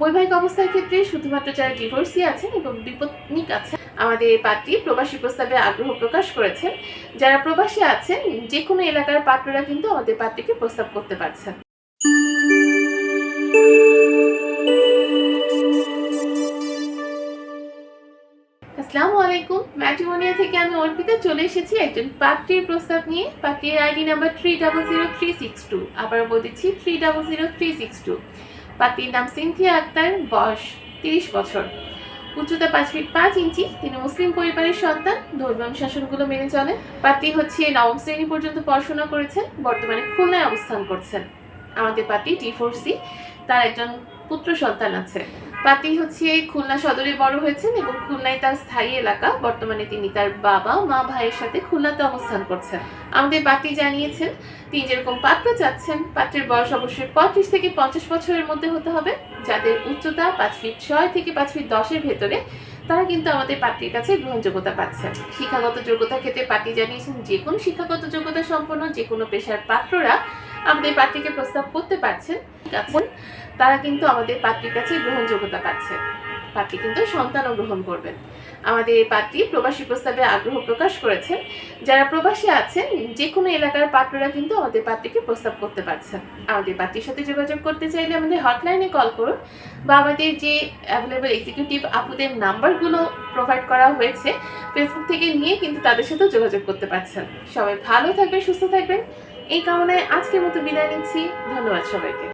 বৈবাহিক অবস্থার ক্ষেত্রে শুধুমাত্র যারা ডিভোর্সি আছেন এবং বিপত্নিক আছেন, আমাদের পাত্রী প্রবাসী প্রস্তাবে আগ্রহ প্রকাশ করেছেন। যারা প্রবাসী আছেন যে কোনো এলাকার পাত্ররা কিন্তু আমাদের পাত্রীকে প্রস্তাব করতে পারছেন। আসসালামু আলাইকুম। ম্যাট্রিমোনিয়া থেকে আমি অর্পিতা চলে এসেছি একজন পাত্রীর প্রস্তাব নিয়ে। পাত্রীর ID number three double zero three six two আবার বলতেছি three double zero three six two পাত্রীর নাম সিনথিয়া আক্তার বয়স তিরিশ বছর। উচ্চতা পাঁচ ফিট পাঁচ ইঞ্চি, তিনি মুসলিম পরিবারের সন্তান, ধর্মীয় অনুশাসনগুলো মেনে চলে পাত্রী হচ্ছে নবম শ্রেণি পর্যন্ত পড়াশোনা করেছেন, বর্তমানে খুলনায় অবস্থান করছেন। আমাদের পাত্রী টি ফোর সি তার একজন পুত্র সন্তান আছে। পাতি হচ্ছে খুলনা সদরে বড় হয়েছেন এবং খুলনায় তার স্থায়ী এলাকা। বর্তমানে তিনি তার বাবা, মা, ভাইয়ের সাথে খুলনাতে অবস্থান করছেন। আমাদের পাতি জানিয়েছেন, তিনি যেরকম পাত্র চাচ্ছেন, পাত্রের বয়স অবশ্যই পঁয়ত্রিশ থেকে পঞ্চাশ বছরের মধ্যে হতে হবে। যাদের উচ্চতা পাঁচ ফিট ছয় থেকে পাঁচ ফিট দশের ভেতরে, তারা কিন্তু আমাদের পাত্রীর কাছে গ্রহণযোগ্যতা পাচ্ছেন। শিক্ষাগত যোগ্যতার ক্ষেত্রে পাত্রী জানিয়েছেন, যে কোনো শিক্ষাগত যোগ্যতা সম্পন্ন যে কোনো পেশার পাত্ররা আমাদের পাত্রীকে প্রস্তাব করতে পারছেন। আছে তারা কিন্তু আমাদের পাত্রীর কাছে গ্রহণযোগ্যতা পাচ্ছে। পাত্রী কিন্তু সন্তানও গ্রহণ করবেন। আমাদের এই পাত্রী প্রবাসী প্রস্তাবে আগ্রহ প্রকাশ করেছেন যারা প্রবাসী আছেন যে কোনো এলাকার পাত্ররা কিন্তু আমাদের পাত্রীকে প্রস্তাব করতে পারছেন। আমাদের পাত্রীর সাথে যোগাযোগ করতে চাইলে আমাদের হটলাইনে কল করুন বা আমাদের যে অ্যাভেলেবল এক্সিকিউটিভ আপুদের নাম্বারগুলো প্রোভাইড করা হয়েছে ফেসবুক থেকে নিয়ে কিন্তু তাদের সাথেও যোগাযোগ করতে পারছেন। সবাই ভালো থাকবেন, সুস্থ থাকবেন। এই কামনায় আজকের মতো বিদায় নিচ্ছি। ধন্যবাদ সবাইকে।